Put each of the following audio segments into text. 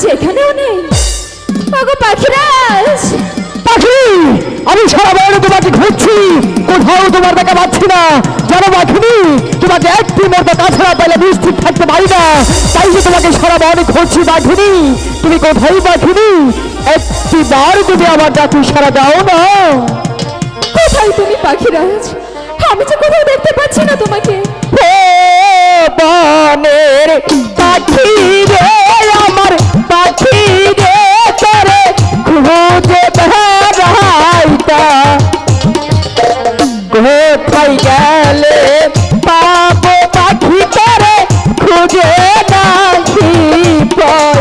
পাখিরাজ এখানেও নেই। ওগো পাখিরাজ! পাখি আমি সারা বাইরে তোমাকে খুঁজছি। কোথাও তোমার দেখা পাচ্ছি না। জানো পাখিনি তোমাকে একটি মতো পেলে নিশ্চিত থাকতে পারি না। তাই যে তোমাকে সারা বাইরে খুঁজছি পাখিনি। তুমি কোথায় পাখিনি? একটি বার তুমি আমার ডাকি সারা দাও না। কোথায় তুমি পাখিরাজ? আমি যে কোথাও দেখতে পাচ্ছি না তোমাকে। ও বনের পাখি রে। কোথায় গেলে পাবো পাখি তোরে খুঁজে নাহি পাই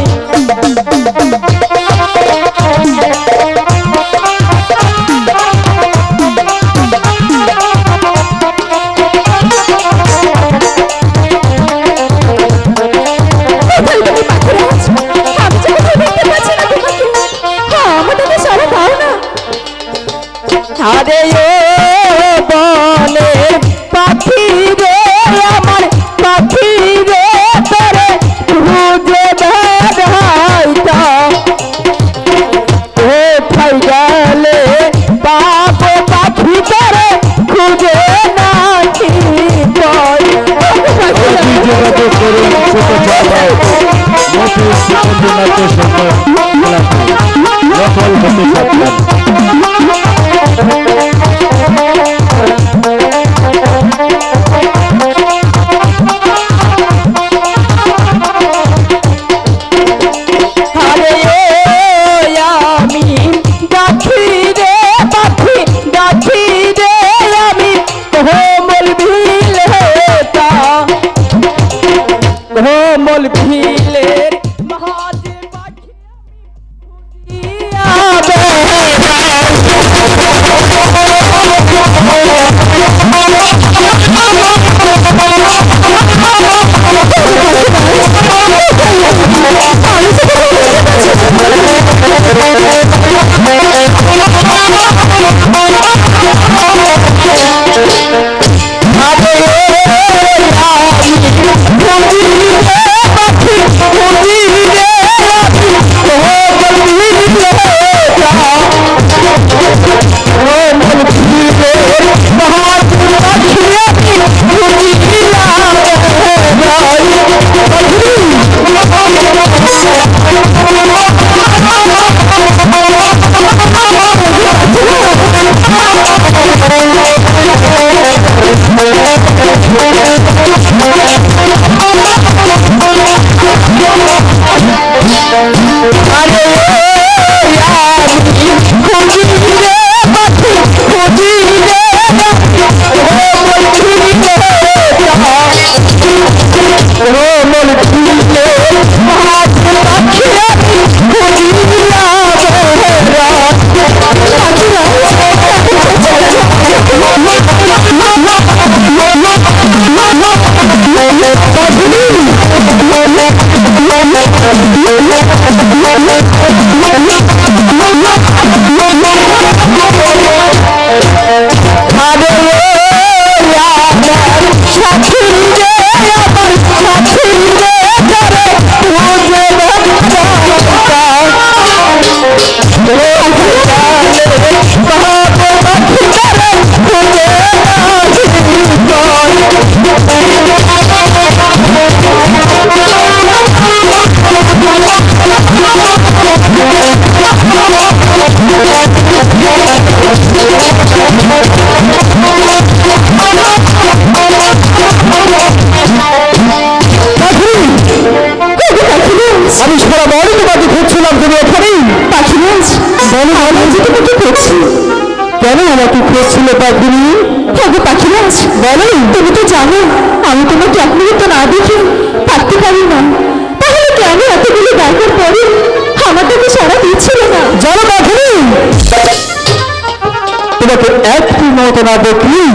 দেখি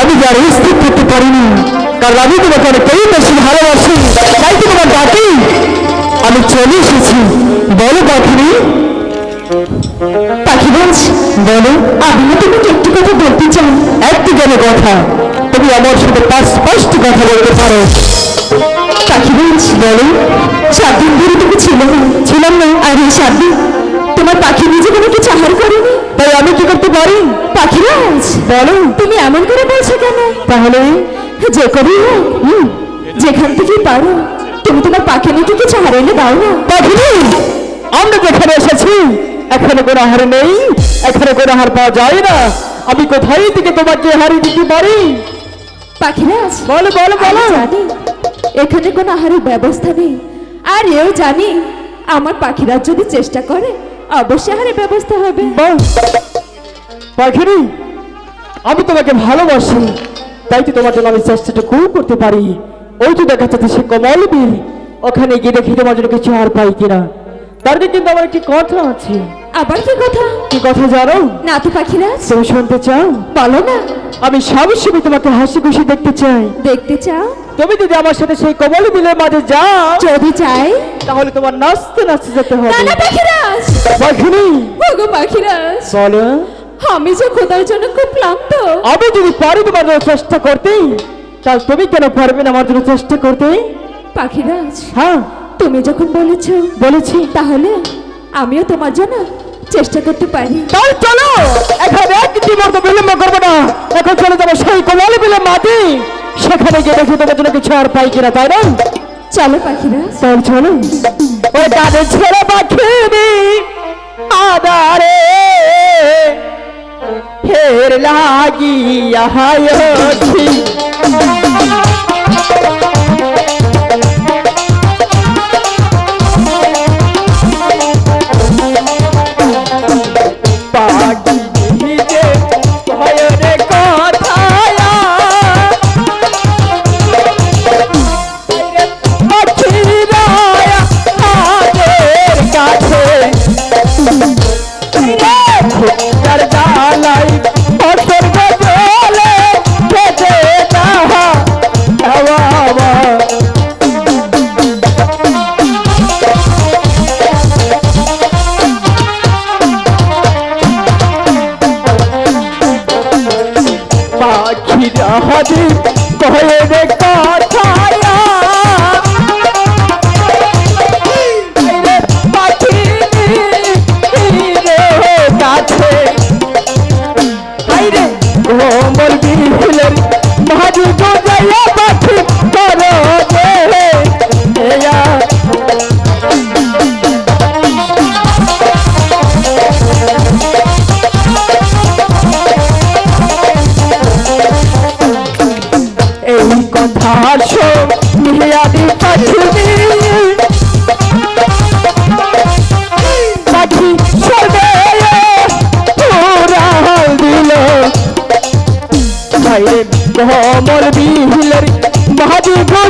আমি যার স্থির করতে পারিনি। কারণ আমি তোমাকে অনেকটাই বেশি ভালোবাসি। তাই তো তোমার ডাকি। আমি চলে এসেছি। বলো পাখিনি পাখিরাজ বলো। আমি তোমাকে একটি কথা বলতে চাই। একটি কেন কথা? তুমি আমার সাথে পাঁচ পাঁচটি কথা বলতে পারো। পাখিরাজ বলো। সাত দিন ধরে তুমি ছিল ছিলাম না। আর এই সাত দিন। তোমার পাখি নিজে কোনো কিছু আহার করেনি? আমি কি করতে পারি? পাখিরাজ বলো। তুমি এমন করে বলছো কেন? তাহলে? যে হুম, যেখান থেকেই পারো তুমি তোমার পাখি নিতে কিছু হারাইলে দাও না। পাখিনি? আমরা যেখানে এসেছি এখানে কোনো হার নেই এখানে কোনো হার পাওয়া যায় না। আমি কোথায় থেকে তোমাকে হারিয়ে দিতে পারি? পাখিরাজ বলো বলো বলো। জানি এখানে কোনো আহারের ব্যবস্থা নেই। আর এও জানি আমার পাখিরাজ যদি চেষ্টা করে অবশ্যই আহারের ব্যবস্থা হবে! পাখিনি আমি তোমাকে ভালোবাসি, তাই তো তোমার জন্য আমি চেষ্টাটুকু করতে পারি। ওই তো দেখা যাচ্ছে সে কমল বিল ওখানে গিয়ে দেখি তোমার জন্য কিছু আর পাই কিনা। তার কিন্তু আমার একটি কথা আছে। আবার কি কথা? কি কথা জানো? না তো পাখিরাজ তুমি শুনতে চাও? বলো না। আমি সবসময় তোমাকে হাসি খুশি দেখতে চাই। দেখতে চাও? তুমি যদি আমার সাথে সেই কমল বিলের মাঝে যাও যদি চাই? তাহলে তোমার নাচতে নাচতে যেতে না হবে না পাখিরাজ! পাখিনি? ওগো পাখিরাজ! বলো। আমি যে খোদার জন্য খুব ক্লান্ত। আমি যদি পারি তোমার জন্য চেষ্টা করতে তাহলে তুমি কেন পারবে না আমার জন্য চেষ্টা করতে? পাখিরাজ হ্যাঁ। তুমি যখন বলেছ বলেছি। তাহলে আমিও তোমার জন্য চেষ্টা করতে পারি তাহলে চলো! এখানে একটি মতো বিলম্ব করব না। এখন চলে যাব সেই কমল বিলের মাটি। সেখানে গিয়ে দেখি তোমার জন্য কিছু আর পাই কিনা তাই না? চলো পাখিরাজ তাহলে চলো। ও তাদের ছেলে পাখিনি আদারে ফের লাগিয়া হায়ছি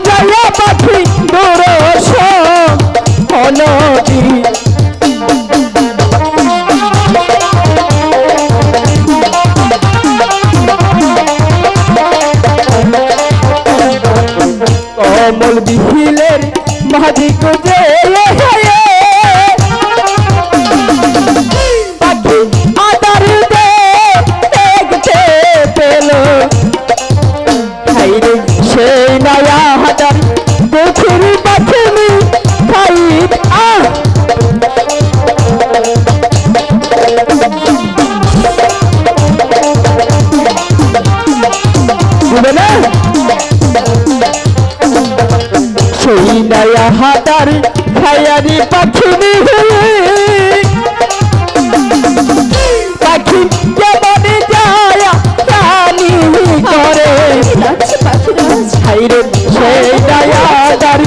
যায় পাখিনি পাখি যেমন যায় প্রাণী করে খাইরে সেই দায়াদার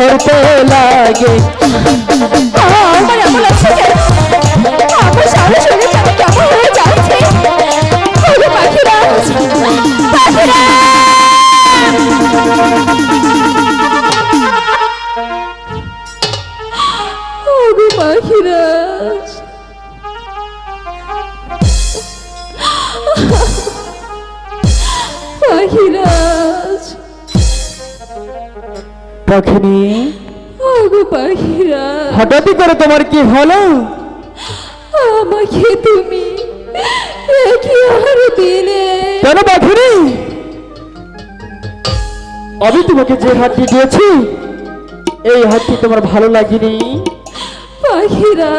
করতে লাগে। পাখিরাজ। পাখিনি? ওগো পাখিরাজ। হঠাৎই করে তোমার কি হলো? আমাকে তুমি একই আর দিলে। কেন পাখিনি? আমি তোমাকে যে হাতটি দিয়েছি এই হাতটি তোমার ভালো লাগেনি। পাখিরা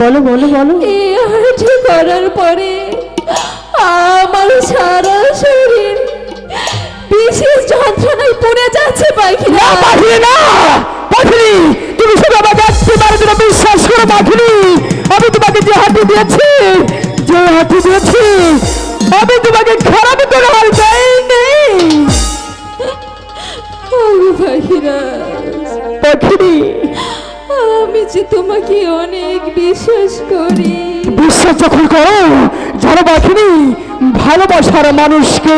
বলো বলো বলো। এই আর্ট করার পরে আমার সারা শরীর পাখিরা না? পাখিনি তুমি শুধু আমাকে একটিবার জন্য বিশ্বাস করো পাখিনি আমি তোমাকে যে হাতি দিয়েছি যে হাতি দিয়েছি আমি তোমাকে খারাপ করে হাল দেয়নি পাখিনি আমি যে তোমাকে অনেক বিশ্বাস করি। বিশ্বাস যখন করো জানো পাখিনি ভালোবাসার মানুষকে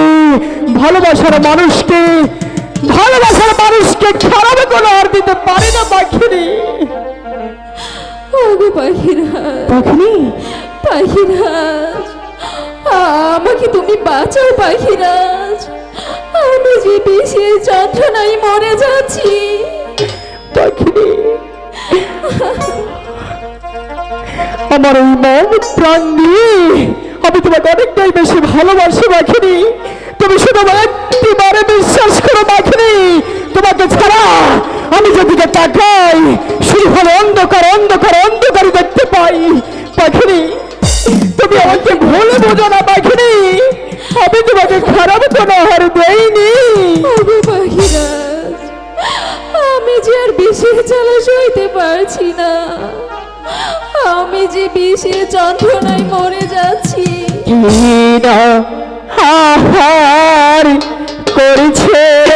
ভালোবাসার মানুষকে ভালোবাসার মানুষকে খারাপ কোনো আর দিতে পারে না পাখিনি। ও পাখিরা। পাখিনি? পাখিরাজ আমাকে তুমি বাঁচাও পাখিরাজ আমি যে বিশেষ যন্ত্রণায় মরে যাচ্ছি। পাখিনি। আমার এই মন প্রাণ দিয়ে আমি তোমাকে অনেকটাই বেশি ভালোবাসি পাখিনি। তুমি শুধু আমার একটিবারে বিশ্বাস করো পাখিনি তোমাকে ছাড়া আমি যেদিকে তাকাই ভালো অন্ধকার অন্ধকার অন্ধকার দেখতে পাই। পাখিনি তুমি আমাকে ভুলে বোঝো না পাখিনি আমি তোমাকে খারাপ কোনো হার পাখিরাজ আমি যে আর বিশেষ জ্বালা সইতে পারছি না। আমি যে বিশেষ যন্ত্রণায় মরে যাচ্ছি। কিনা হাহার করছে।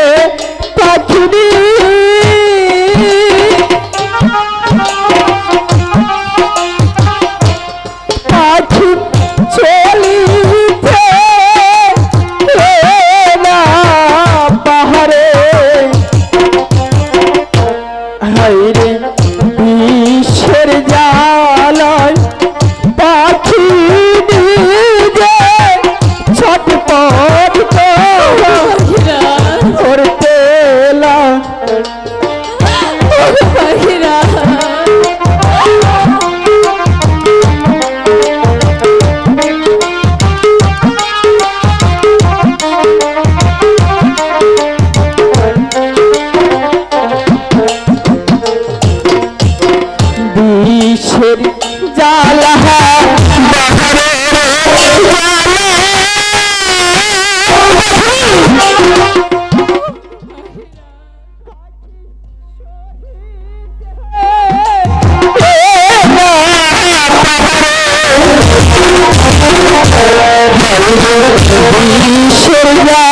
Ishwarya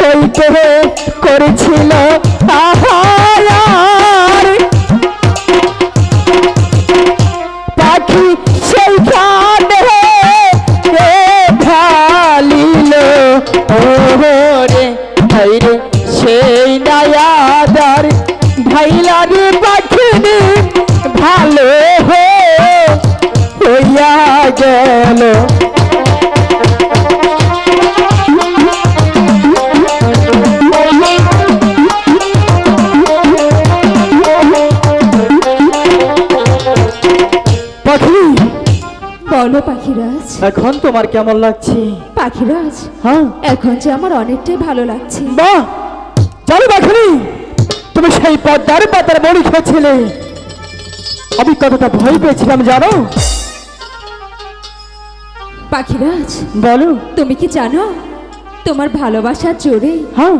হইতে করেছিল আহার পাখিরাজ এখন তোমার কেমন লাগছে? পাখিরাজ হ্যাঁ। এখন যে আমার অনেকটাই ভালো লাগছে। বাহ জানো পাখি তুমি সেই পদ্মার পাতার বড়ি খেয়েছিলে। আমি কতটা ভয় পেয়েছিলাম জানো? পাখিরাজ বলো। তুমি কি জানো? তোমার ভালোবাসার জোরে হ্যাঁ।